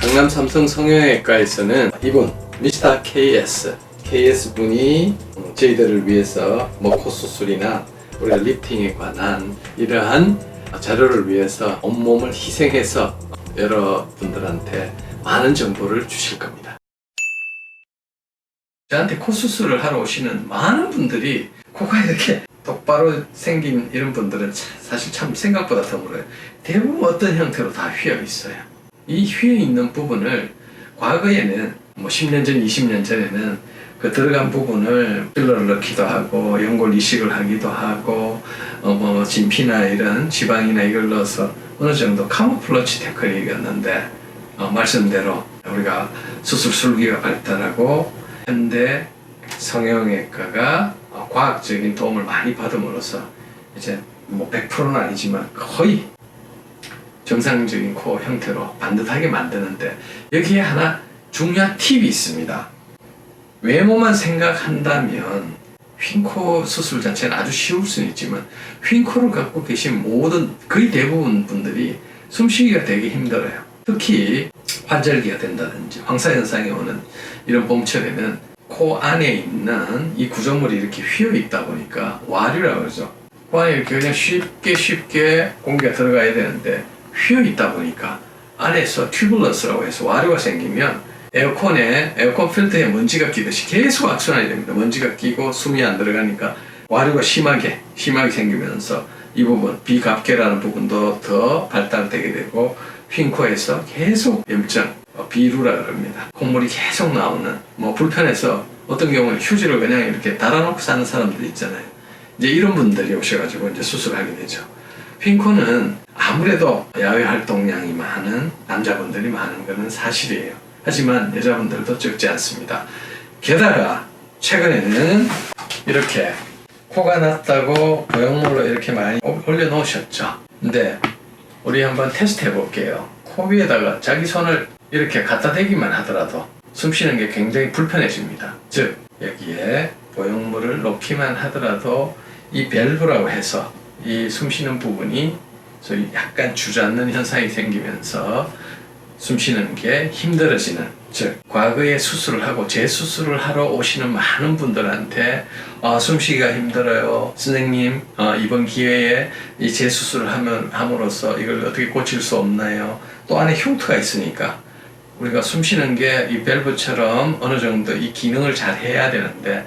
강남 삼성 성형외과에서는 이분 미스터 KS KS 분이 저희들을 위해서 뭐코 수술이나 우리가 리프팅에 관한 이러한 자료를 위해서 온몸을 희생해서 여러분들한테 많은 정보를 주실 겁니다. 저한테 코 수술을 하러 오시는 많은 분들이 코가 이렇게 똑바로 생긴 이런 분들은 차- 사실 참 생각보다 드물어요. 대부분 어떤 형태로 다 휘어 있어요. 이 휘어 있는 부분을 과거에는 뭐 10년 전, 20년 전에는 그 들어간 부분을 필러를 넣기도 하고 연골 이식을 하기도 하고 어 뭐 진피나 이런 지방이나 이걸 넣어서 어느 정도 카모플러치 테크닉이었는데 어 말씀대로 우리가 수술 술기가 발달하고 현대 성형외과가 어, 과학적인 도움을 많이 받음으로써 이제 뭐 100%는 아니지만 거의 정상적인 코 형태로 반듯하게 만드는데 여기에 하나 중요한 팁이 있습니다. 외모만 생각한다면 휜코 수술 자체는 아주 쉬울 수는 있지만 휜코를 갖고 계신 모든 거의 대부분 분들이 숨쉬기가 되게 힘들어요. 특히 환절기가 된다든지 황사현상이 오는 이런 봄철에는 코 안에 있는 이 구조물이 이렇게 휘어 있다 보니까 와류라고 그러죠. 코 안에 이렇게 그냥 쉽게 쉽게 공기가 들어가야 되는데 휘어 있다 보니까 안에서 튜블러스라고 해서 와류가 생기면 에어컨에 에어컨 필터에 먼지가 끼듯이 계속 악순환이 됩니다. 먼지가 끼고 숨이 안 들어가니까 와류가 심하게 심하게 생기면서 이 부분 비갑계라는 부분도 더 발달되게 되고 휜코에서 계속 염증 어, 비루라 그럽니다. 콧물이 계속 나오는 뭐 불편해서 어떤 경우는 휴지를 그냥 이렇게 달아놓고 사는 사람들 있잖아요. 이제 이런 분들이 오셔가지고 이제 수술하게 되죠. 핑코는 아무래도 야외 활동량이 많은 남자분들이 많은 것은 사실이에요. 하지만 여자분들도 적지 않습니다. 게다가 최근에는 이렇게 코가 났다고 보형물로 이렇게 많이 올려놓으셨죠. 근데 우리 한번 테스트 해볼게요. 코 위에다가 자기 손을 이렇게 갖다 대기만 하더라도 숨 쉬는 게 굉장히 불편해집니다. 즉 여기에 보형물을 놓기만 하더라도 이 밸브라고 해서 이 숨 쉬는 부분이 소위 약간 주저앉는 현상이 생기면서 숨 쉬는 게 힘들어지는 즉 과거에 수술을 하고 재수술을 하러 오시는 많은 분들한테 아, 숨쉬기가 힘들어요. 선생님 어, 이번 기회에 이 재수술을 하면 함으로써 이걸 어떻게 고칠 수 없나요? 또 안에 흉터가 있으니까 우리가 숨 쉬는 게 이 밸브처럼 어느 정도 이 기능을 잘 해야 되는데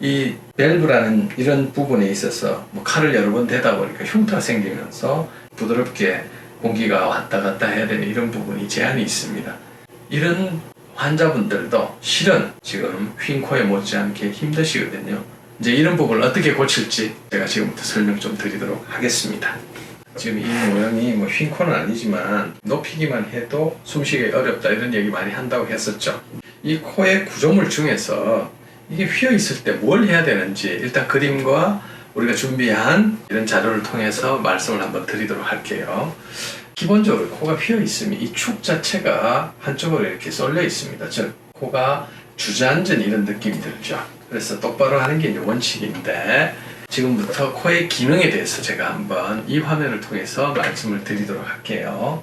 이 밸브라는 이런 부분에 있어서 뭐 칼을 여러 번 대다 보니까 흉터가 생기면서 부드럽게 공기가 왔다 갔다 해야 되는 이런 부분이 제한이 있습니다. 이런 환자분들도 실은 지금 휜코에 못지않게 힘드시거든요. 이제 이런 부분을 어떻게 고칠지 제가 지금부터 설명 좀 드리도록 하겠습니다. 지금 이 모양이 뭐 휜코는 아니지만 높이기만 해도 숨쉬기 어렵다 이런 얘기 많이 한다고 했었죠. 이 코의 구조물 중에서 이게 휘어 있을 때 뭘 해야 되는지 일단 그림과 우리가 준비한 이런 자료를 통해서 말씀을 한번 드리도록 할게요. 기본적으로 코가 휘어 있으면 이 축 자체가 한쪽으로 이렇게 쏠려 있습니다. 즉 코가 주저앉은 이런 느낌이 들죠. 그래서 똑바로 하는 게 이제 원칙인데 지금부터 코의 기능에 대해서 제가 한번 이 화면을 통해서 말씀을 드리도록 할게요.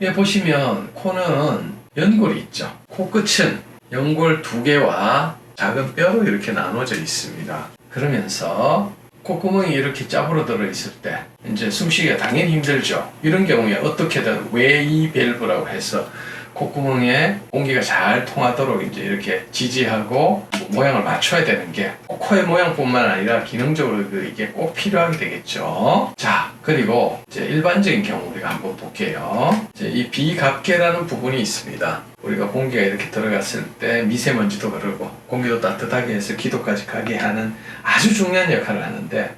여기 보시면 코는 연골이 있죠. 코끝은 연골 두 개와 작은 뼈로 이렇게 나눠져 있습니다. 그러면서 콧구멍이 이렇게 짭으로 들어 있을 때 이제 숨쉬기가 당연히 힘들죠. 이런 경우에 어떻게든 웨이 밸브라고 해서 콧구멍에 공기가 잘 통하도록 이제 이렇게 지지하고 모양을 맞춰야 되는 게 코의 모양뿐만 아니라 기능적으로 그 이게 꼭 필요하게 되겠죠. 자, 그리고 이제 일반적인 경우 우리가 한번 볼게요. 이제 이 비갑계라는 부분이 있습니다. 우리가 공기가 이렇게 들어갔을 때 미세먼지도 그러고 공기도 따뜻하게 해서 기도까지 가게 하는 아주 중요한 역할을 하는데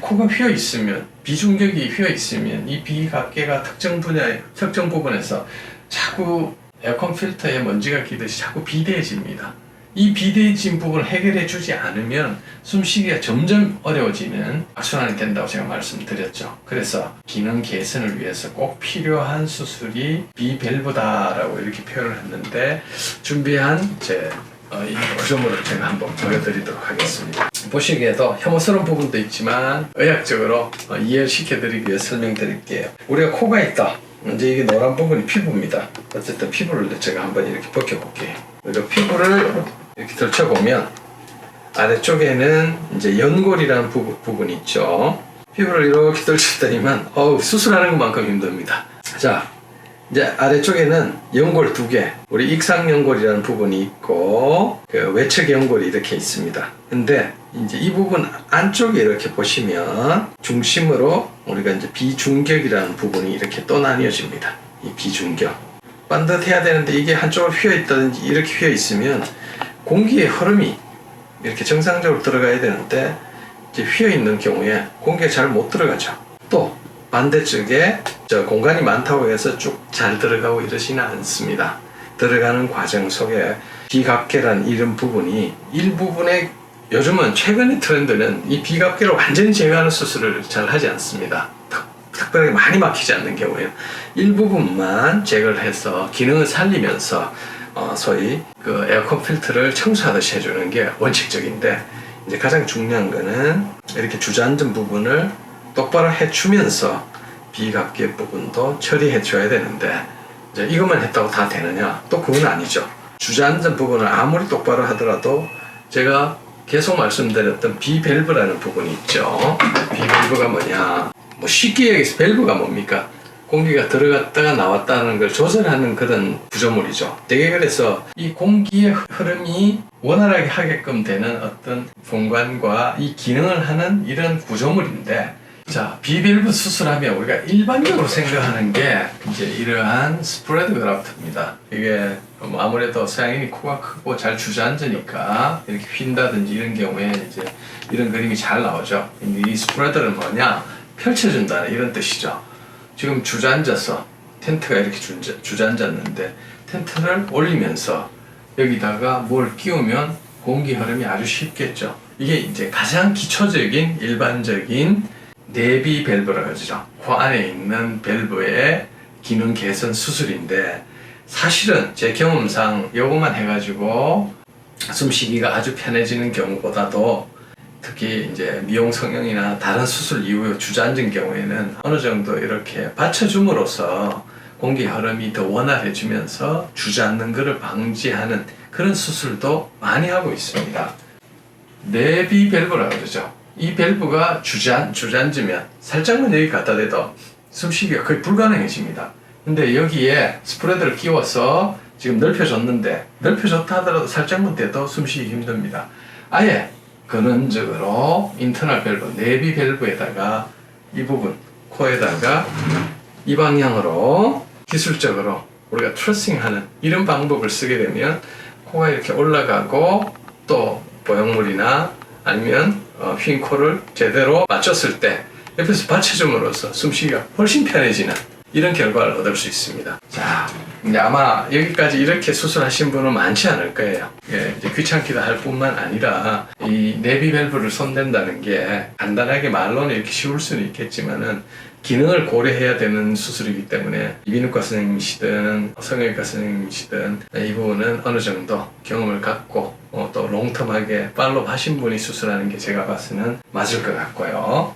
코가 휘어 있으면 비중격이 휘어 있으면 이 비갑계가 특정 분야 특정 부분에서 자꾸 에어컨 필터에 먼지가 끼듯이 자꾸 비대해집니다. 이 비대해진 부분을 해결해 주지 않으면 숨쉬기가 점점 어려워지는 악순환이 된다고 제가 말씀드렸죠. 그래서 기능 개선을 위해서 꼭 필요한 수술이 비밸브다라고 이렇게 표현을 했는데 준비한 제 어, 이 구조물을 제가 한번 보여드리도록 하겠습니다. 보시기에도 혐오스러운 부분도 있지만 의학적으로 어, 이해를 시켜드리기 위해 설명드릴게요. 우리가 코가 있다. 이제 이게 노란 부분이 피부입니다. 어쨌든 피부를 제가 한번 이렇게 벗겨볼게요. 그리고 피부를 이렇게 들춰보면 아래쪽에는 이제 연골이라는 부분, 부분이 있죠. 피부를 이렇게 들쳤더니만 어우 수술하는 것만큼 힘듭니다. 자 이제 아래쪽에는 연골 두 개, 우리 익상 연골이라는 부분이 있고 그 외측 연골이 이렇게 있습니다. 근데 이제 이 부분 안쪽에 이렇게 보시면 중심으로 우리가 이제 비중격이라는 부분이 이렇게 또 나뉘어집니다. 이 비중격. 반듯해야 되는데 이게 한쪽으로 휘어 있다든지 이렇게 휘어 있으면 공기의 흐름이 이렇게 정상적으로 들어가야 되는데 이제 휘어 있는 경우에 공기가 잘 못 들어가죠. 또 반대쪽에 저 공간이 많다고 해서 쭉 잘 들어가고 이러지는 않습니다. 들어가는 과정 속에 비갑계란 이런 부분이 일부분에 요즘은 최근의 트렌드는 이 비갑계를 완전히 제거하는 수술을 잘 하지 않습니다. 특- 특별하게 많이 막히지 않는 경우에요. 일부분만 제거를 해서 기능을 살리면서 어, 소위 그 에어컨 필터를 청소하듯이 해주는 게 원칙적인데 이제 가장 중요한 거는 이렇게 주저앉은 부분을 똑바로 해주면서 비갑계 부분도 처리해 줘야 되는데 이제 이것만 했다고 다 되느냐? 또 그건 아니죠. 주저앉은 부분을 아무리 똑바로 하더라도 제가 계속 말씀드렸던 비밸브라는 부분이 있죠. 비밸브가 뭐냐? 뭐 쉽게 얘기해서 밸브가 뭡니까? 공기가 들어갔다가 나왔다는 걸 조절하는 그런 구조물이죠. 되게 그래서 이 공기의 흐름이 원활하게 하게끔 되는 어떤 공간과 이 기능을 하는 이런 구조물인데 자, 비밸브 수술하면 우리가 일반적으로 생각하는 게 이제 이러한 스프레드 그라프트입니다. 이게 뭐 아무래도 서양인이 코가 크고 잘 주저앉으니까 이렇게 휜다든지 이런 경우에 이제 이런 그림이 잘 나오죠. 이 스프레드는 뭐냐? 펼쳐준다는 이런 뜻이죠. 지금 주저앉아서 텐트가 이렇게 주저, 주저앉았는데 텐트를 올리면서 여기다가 뭘 끼우면 공기 흐름이 아주 쉽겠죠. 이게 이제 가장 기초적인 일반적인 내비 밸브라고 하죠. 그 안에 있는 밸브의 기능 개선 수술인데 사실은 제 경험상 요것만 해가지고 숨쉬기가 아주 편해지는 경우보다도 특히 이제 미용 성형이나 다른 수술 이후에 주저앉은 경우에는 어느 정도 이렇게 받쳐줌으로써 공기 흐름이 더 원활해지면서 주저앉는 것을 방지하는 그런 수술도 많이 하고 있습니다. 내비 밸브라고 그러죠. 이 밸브가 주저앉, 주저앉으면 살짝만 여기 갖다 대도 숨쉬기가 거의 불가능해집니다. 근데 여기에 스프레드를 끼워서 지금 넓혀줬는데 넓혀줬다 하더라도 살짝만 대도 숨쉬기 힘듭니다. 아예 근원적으로 인터널 밸브, 내비 밸브에다가 이 부분 코에다가 이 방향으로 기술적으로 우리가 트러싱하는 이런 방법을 쓰게 되면 코가 이렇게 올라가고 또 보형물이나 아니면 어, 휜 코를 제대로 맞췄을 때 옆에서 받쳐줌으로써 숨쉬기가 훨씬 편해지는 이런 결과를 얻을 수 있습니다. 자, 이제 아마 여기까지 이렇게 수술하신 분은 많지 않을 거예요. 예, 이제 귀찮기도 할 뿐만 아니라 이 내비 밸브를 손댄다는 게 간단하게 말로는 이렇게 쉬울 수는 있겠지만은 기능을 고려해야 되는 수술이기 때문에 이비인후과 선생님이시든 성형외과 선생님이시든 이 부분은 어느 정도 경험을 갖고 어, 또 롱텀하게 팔로우 하신 분이 수술하는 게 제가 봤을 때는 맞을 것 같고요.